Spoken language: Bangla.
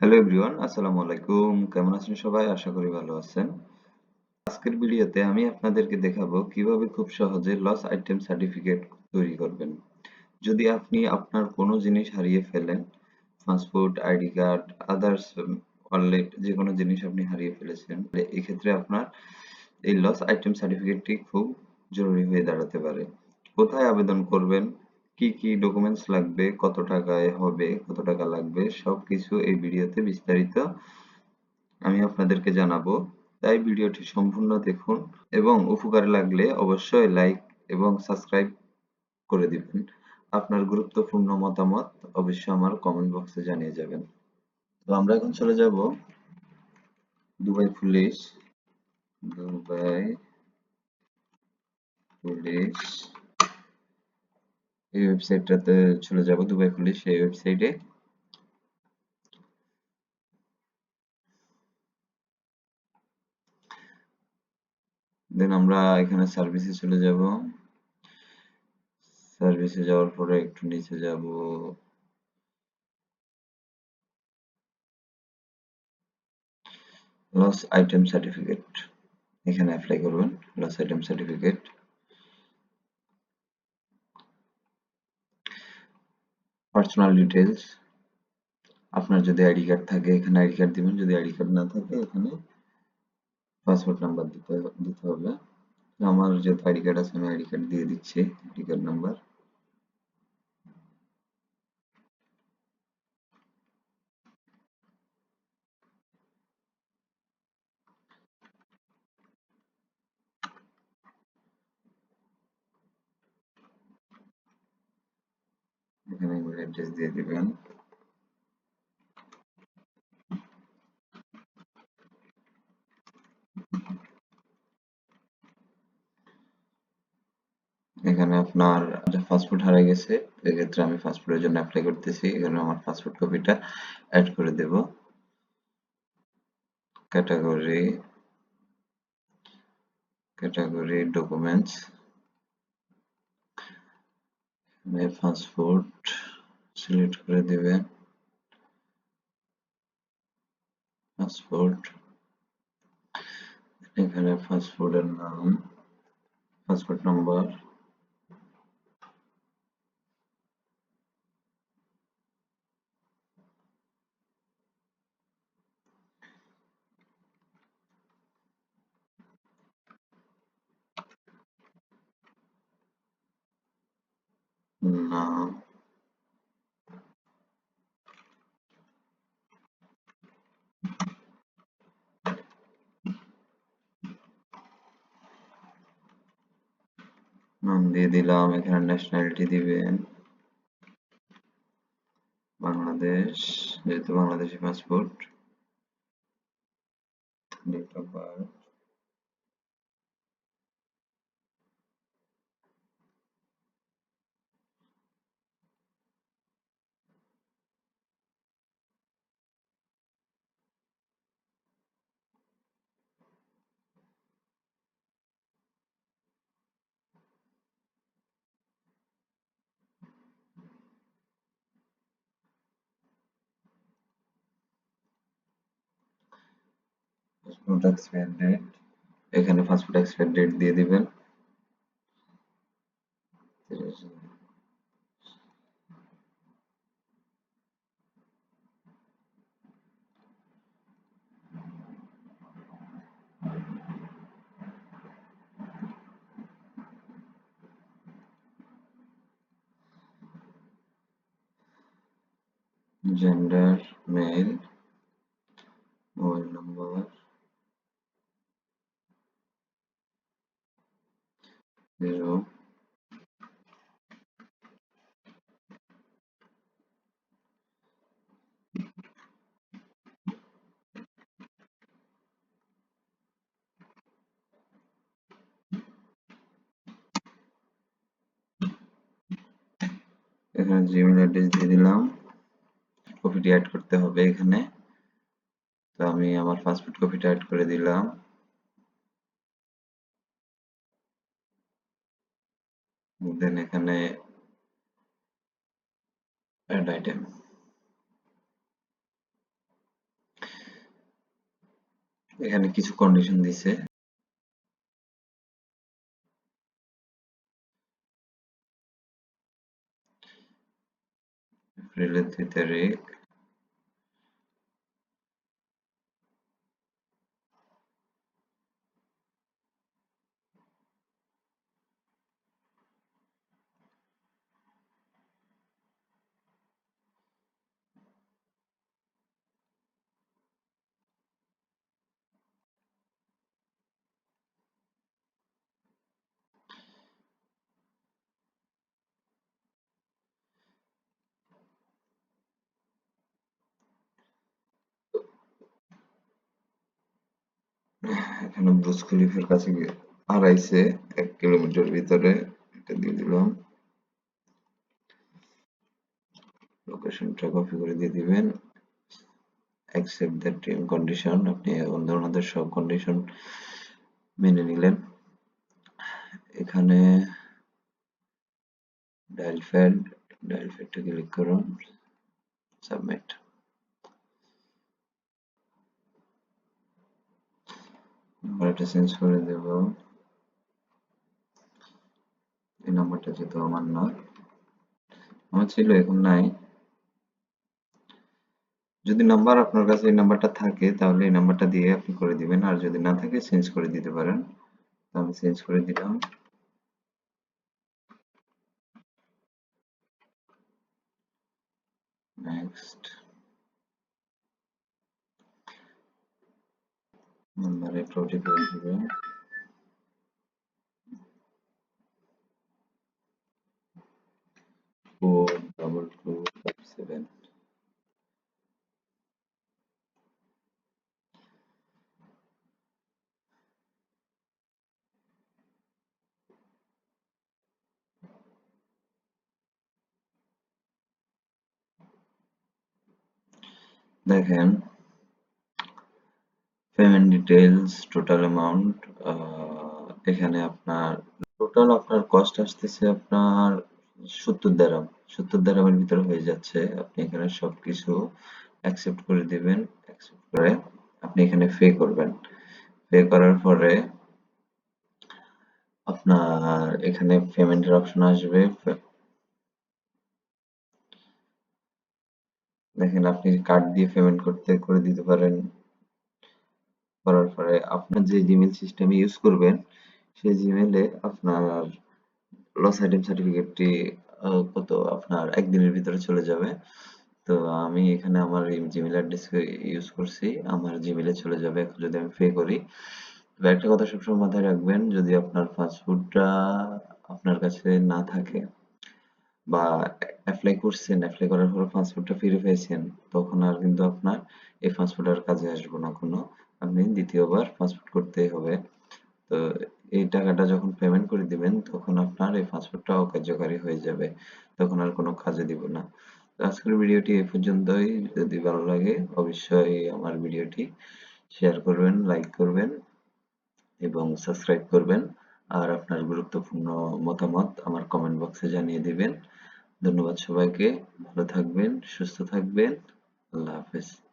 হ্যালো এভরিওয়ান আসসালামু আলাইকুম। কেমন আছেন সবাই? আশা করি ভালো আছেন। আজকের ভিডিওতে আমি আপনাদেরকে দেখাবো কীভাবে খুব সহজে লস আইটেম সার্টিফিকেট তৈরি করবেন। যদি আপনি আপনার কোনো জিনিস হারিয়ে ফেলেন passport ID card others wallet যে কোনো জিনিস আপনি হারিয়ে ফেলেছেন এক্ষেত্রে আপনার এই লস আইটেম সার্টিফিকেটটি খুব জরুরি হয়ে দাঁড়াতে পারে। কোথায় আবেদন করবেন? কি কি ডকুমেন্টস লাগবে, কত টাকায় হবে, কত টাকা লাগবে, সবকিছু এই ভিডিওতে বিস্তারিত আমি আপনাদেরকে জানাব। তাই ভিডিওটি সম্পূর্ণ দেখুন এবং উপকারে লাগলে অবশ্যই লাইক এবং সাবস্ক্রাইব করে দিবেন। আপনার গুরুত্বপূর্ণ মতামত অবশ্যই আমার কমেন্ট বক্সে জানিয়ে যাবেন। তো আমরা এখন চলে যাব দুবাই পুলিশ দুবাই পুলিশ এই ওয়েবসাইটটাতে চলে যাব, দুবাই পুলিশ এই ওয়েবসাইটে দেন আমরা এখানে সার্ভিসে চলে যাব। সার্ভিসে যাওয়ার পরে একটু নিচে যাব। লস আইটেম সার্টিফিকেট এখানে অ্যাপ্লাই করবেন lost item certificate personal details আপনার যদি আইডি কার্ড থাকে, এখানে আইডি কার্ড দিবেন, যদি আইডি কার্ড না থাকে, এখানে পাসপোর্ট নাম্বার দিতে দিতে হবে। আমার যে আইডি কার্ড আছে, আমি আইডি কার্ড দিয়ে দিচ্ছি আইডি কার্ড নাম্বার এখানে অ্যাড্রেস দিয়ে দিবেন। এখানে আপনার পাসপোর্ট হারিয়ে গেছে, এক্ষেত্রে আমি পাসপোর্টের জন্য অ্যাপ্লাই করতেছি। এখানে আমার পাসপোর্ট কপিটা অ্যাড করে দেব। Category category documents passport select করে দিবেন পাসপোর্ট এখানে পাসপোর্টের নাম পাসপোর্ট নাম্বার নাম। নাম দিয়ে দিলাম এখানে ন্যাশনালিটি দিবেন। বাংলাদেশ যেহেতু Bangladeshi passport date of birth passport expire date এখানে পাসপোর্ট এক্সপায়ার ডেট দিয়ে দিবেন। gender male zero এখানে জিমেল অ্যাড্রেস দিয়ে দিলাম কপিটি অ্যাড করতে হবে এখানে। তো আমি আমার পাসপোর্ট কপিটা অ্যাড করে দিলাম। দেন এখানে অ্যাড আইটেম এখানে কিছু কন্ডিশন দিছে। এপ্রিলের ভিতরে এখানে বুর্জ খলিফার কাছে গিয়ে হারাইছে, এক কিলোমিটার ভিতরে এটা দিয়ে দিলাম। লোকেশনটা কপি করে দিয়ে দিবেন। অ্যাকসেপ্ট দ্য টিম কন্ডিশন আপনি ওনাদের সব কন্ডিশন মেনে নিলেন। এখানে ডায়াল ফ্যাড ডায়াল ফ্যাডটা ক্লিক করুন সাবমিট নাম্বারটা চেঞ্জ করে দেব এই নাম্বারটা যেহেতু আমার না। আমার ছিল এখন নাই। যদি নাম্বার আপনার কাছে এই নাম্বারটা থাকে, তাহলে এই নাম্বারটা দিয়ে আপনি করে দিবেন। আর যদি না থাকে, চেঞ্জ করে দিতে পারেন। আমি চেঞ্জ করে দিলাম। নেক্সট নাম্বারে ওটিপি আসবে four double two five seven দেখেন পেমেন্ট ডিটেলস টোটাল অ্যামাউন্ট এখানে আপনার টোটাল আপনার কস্ট আসতেছে আপনার সত্তর দ্রাম সত্তর দ্রামের ভিতরে হয়ে যাচ্ছে। আপনি এখানে সবকিছু অ্যাকসেপ্ট করে দিবেন। অ্যাকসেপ্ট করে আপনি এখানে পে করবেন। পে করার পরে আপনার এখানে পেমেন্টের অপশন আসবে। দেখেন আপনি কার্ড দিয়ে পেমেন্ট করতে, করে দিতে পারেন। করার পরে আপনার যে জিমেল সিস্টেম ইউজ করবেন, সেই জিমেলে আপনার লস আইটেম সার্টিফিকেটটি কত আপনার একদিনের ভিতরে চলে যাবে। তো আমি এখানে আমার জিমেল অ্যাড্রেস ইউজ করছি, আমার জিমেলে চলে যাবে। এখন যদি আমি পে করি, তবে একটা কথা সবসময় মাথায় রাখবেন, যদি আপনার ফাস্টফুডটা আপনার কাছে না থাকে বা অ্যাপ্লাই করছেন অ্যাপ্লাই করার পর পাসপোর্টটা ফিরে পেয়েছেন, তখন আর কিন্তু আপনার এই পাসপোর্ট আর কাজে আসবে না কোনো। আপনি দ্বিতীয়বার পাসপোর্ট করতেই হবে। তো এই টাকাটা যখন পেমেন্ট করে দিবেন, তখন আপনার এই পাসপোর্টটা অকার্যকারী হয়ে যাবে। তখন আর কোনো কাজে দিব না। তো আজকের ভিডিওটি এই পর্যন্তই। যদি ভালো লাগে, অবশ্যই আমার ভিডিওটি শেয়ার করবেন লাইক করবেন এবং সাবস্ক্রাইব করবেন। আর আপনার গুরুত্বপূর্ণ মতামত আমার কমেন্ট বক্সে জানিয়ে দিবেন। ধন্যবাদ সবাইকে। ভালো থাকবেন, সুস্থ থাকবেন। আল্লাহ হাফেজ।